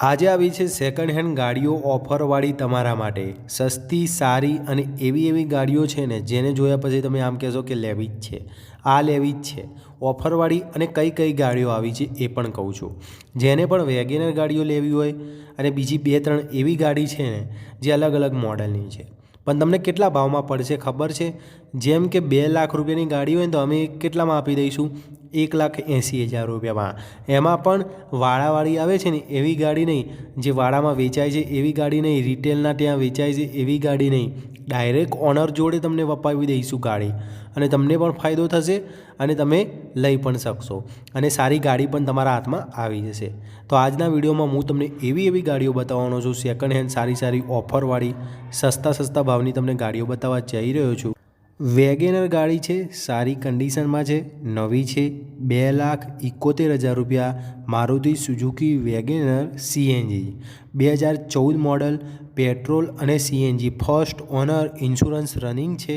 આજે આવી છે સેકન્ડ હેન્ડ ગાડીઓ ઓફરવાળી તમારા માટે. સસ્તી, સારી અને એવી એવી ગાડીઓ છે ને, જેને જોયા પછી તમે આમ કહેશો કે લેવી જ છે. આ લેવી જ છે. ઓફરવાળી અને કઈ કઈ ગાડીઓ આવી છે એ પણ કહું છું. જેને પણ વેગેનર ગાડીઓ લેવી હોય અને બીજી બે ત્રણ એવી ગાડી છે ને, જે અલગ અલગ મોડલની છે. પણ તમને કેટલા ભાવમાં પડશે ખબર છે? જેમ કે બે લાખ રૂપિયાની ગાડી હોય તો અમે કેટલામાં આપી દઈશું? એક લાખ એંસી હજાર રૂપિયામાં. એમાં પણ વાળાવાળી આવે છે ને, એવી ગાડી નહીં. જે વાળામાં વેચાય છે, એવી ગાડી નહીં. રિટેલના ત્યાં વેચાય છે, એવી ગાડી નહીં. ડાયરેક્ટ ઓનર જોડે તમને વપાવી દઈશું ગાડી. અને તમને પણ ફાયદો થશે અને તમે લઈ પણ શકશો. અને સારી ગાડી પણ તમારા હાથમાં આવી જશે. તો આજના વિડીયોમાં હું તમને એવી એવી ગાડીઓ બતાવવાનો છું સેકન્ડ હેન્ડ સારી સારી ઓફરવાળી સસ્તા સસ્તા ભાવની તમને ગાડીઓ બતાવવા જઈ રહ્યો છું. વેગેનર ગાડી છે, સારી કન્ડિશનમાં છે, નવી છે, બે લાખ એકોતેર હજાર રૂપિયા. મારુતિ સુઝુકી વેગેનર સીએનજી બે હજાર ચૌદ મોડલ, પેટ્રોલ અને CNG first owner insurance running છે.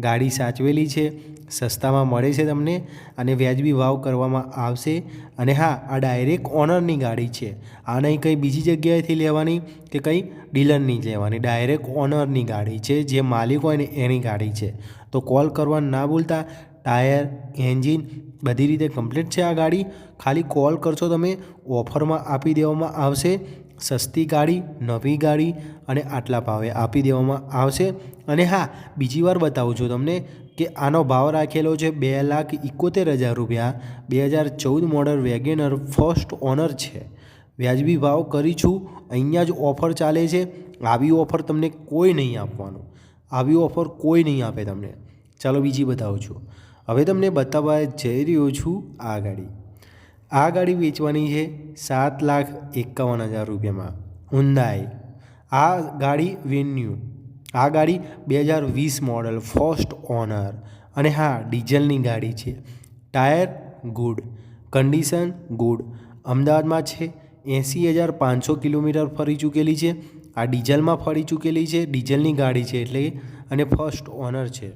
ગાડી સાચવેલી છે, સસ્તામાં મળે છે તમને અને વ્યાજબી ભાવ કરવામાં આવશે. અને હા, આ ડાયરેક્ટ ઓનરની ગાડી છે. આ નહીં કંઈ બીજી જગ્યાએથી લેવાની કે કંઈ ડીલરની લેવાની. ડાયરેક્ટ ઓનરની ગાડી છે, જે માલિક હોય ને એની ગાડી છે. તો કોલ કરવા ના ભૂલતા. ટાયર એન્જિન બધી રીતે કમ્પ્લીટ છે આ ગાડી. ખાલી કોલ કરશો તમે ઓફરમાં આપી દેવામાં આવશે. સસ્તી ગાડી, નવી ગાડી અને આટલા ભાવે આપી દેવામાં આવશે. અને હા, બીજી વાર બતાવું છું તમને કે આનો ભાવ રાખેલો છે બે લાખ ઇકોતેર હજાર રૂપિયા. બે હજાર ચૌદ મોડલ વેગેનર ફર્સ્ટ ઓનર છે. વ્યાજબી ભાવ કરી છું. અહીંયા જ ઓફર ચાલે છે. આવી ઓફર તમને કોઈ નહીં આપવાનું. આવી ઓફર કોઈ નહીં આપે તમને. ચાલો બીજી બતાવું છું. હવે તમને બતાવવા જઈ રહ્યો છું આ ગાડી. આ ગાડી વેચવાની છે સાત લાખ એકાવન હજાર રૂપિયામાં. હુન્દાઈ આ ગાડી વેન્યુ. આ ગાડી બે હજાર વીસ મોડલ, ફર્સ્ટ ઓનર. અને હા, ડીઝલની ગાડી છે. Tyre good, condition good. અમદાવાદમાં છે, એંસી હજાર પાંચસો કિલોમીટર ફરી ચૂકેલી છે. આ ડીઝલમાં ફરી ચૂકેલી છે, ડીઝલની ગાડી છે એટલે અને ફર્સ્ટ ઓનર છે.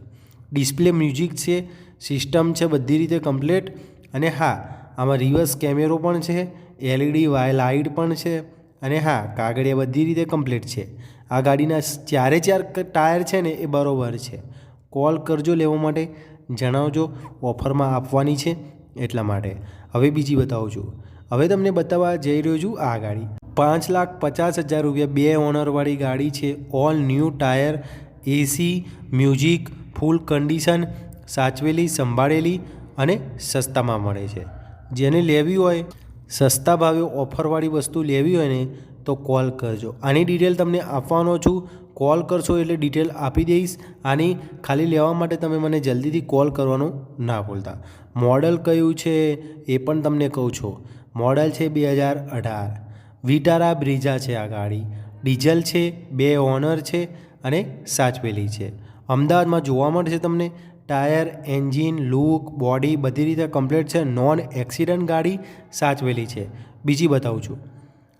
ડિસ્પ્લે મ્યુઝિક છે, સિસ્ટમ છે બધી રીતે કમ્પ્લેટ. અને હા આમાં રિવર્સ કેમેરો પણ છે એલઈડી વાય લાઇટ પણ છે અને હા, કાગળિયા બધી રીતે કમ્પ્લીટ છે. આ ગાડીના ચારે ચાર ટાયર છે ને એ બરાબર છે. કોલ કરજો લેવા માટે, જણાવજો, ઓફરમાં આપવાની છે એટલા માટે. હવે બીજી બતાવું છું. હવે તમને બતાવવા જઈ રહ્યો છું આ ગાડી. પાંચ લાખ પચાસ હજાર રૂપિયા બે ઓનરવાળી ગાડી છે all new tyre AC music full condition સાચવેલી, સંભાળેલી અને સસ્તામાં મળે છે. જેને લેવી હોય, સસ્તા ભાવે ઓફરવાળી વસ્તુ લેવી હોય ને, તો કોલ કરજો. આની ડિટેલ તમને આપવાનો છું. કોલ કરશો એટલે ડિટેલ આપી દઈશ. આની ખાલી લેવા માટે તમે મને જલ્દીથી કોલ કરવાનો ના ભૂલતા. મોડલ કયું છે એ પણ તમને કહું છું. મોડલ છે બે હજાર અઢાર. વિટારા બ્રિઝા છે આ ગાડી. ડીઝલ છે, બે ઓનર છે અને સાચવેલી છે. અમદાવાદમાં જોવા મળશે તમને. ટાયર, એન્જિન, લુક, બોડી બધી રીતે કમ્પ્લીટ છે. નોન એક્સિડન્ટ ગાડી સાચવેલી છે. બીજી બતાવું છું.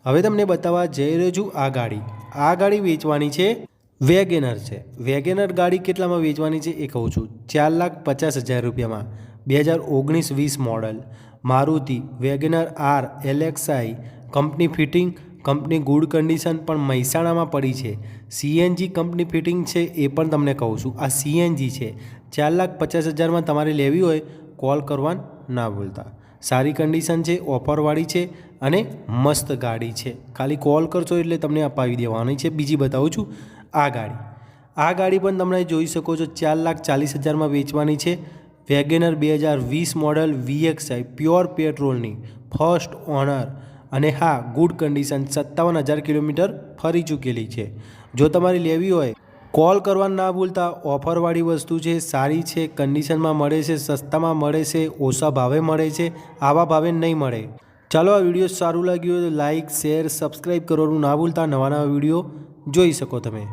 હવે તમને બતાવવા જઈ રહ્યો છું આ ગાડી. આ ગાડી વેચવાની છે વેગેનર છે. વેગેનર ગાડી કેટલામાં વેચવાની છે એ કહું છું. ચાર લાખ પચાસ હજાર રૂપિયામાં. બે હજાર ઓગણીસ વીસ model. Maruti, Wagon R R LXi company fitting, company good condition પણ મહેસાણામાં પડી છે. સીએનજી કંપની ફિટિંગ છે એ પણ તમને કહું છું. આ સીએનજી છે. ચાર લાખ પચાસ હજારમાં તમારે લેવી હોય કોલ કરવા ના ભૂલતા. સારી કન્ડિશન છે ઓફરવાળી છે અને મસ્ત ગાડી છે. ખાલી કોલ કરશો એટલે તમને અપાવી દેવાની છે. બીજી બતાવું છું, આ ગાડી. આ ગાડી પણ તમે જોઈ શકો છો, ચાર લાખ ચાલીસ હજારમાં વેચવાની છે. વેગેનર બે હજાર વીસ મોડલ વીએક્સઆઈ પ્યોર પેટ્રોલની ફર્સ્ટ ઓનર અને હા ગુડ કન્ડિશન સત્તાવન હજાર કિલોમીટર ફરી ચૂકેલી છે. જો તમારે લેવી હોય કોલ કરવા ના ભૂલતા ઓફરવાળી વસ્તુ છે સારી છે, કન્ડિશનમાં મળે છે, સસ્તામાં મળે છે, ઓછા ભાવે મળે છે, આવા ભાવે નહીં મળે. ચાલો આ વીડિયો સારું લાગ્યું હોય તો લાઇક શેર સબસ્ક્રાઈબ કરવાનું ના ભૂલતા નવા નવા વીડિયો જોઈ શકો તમે.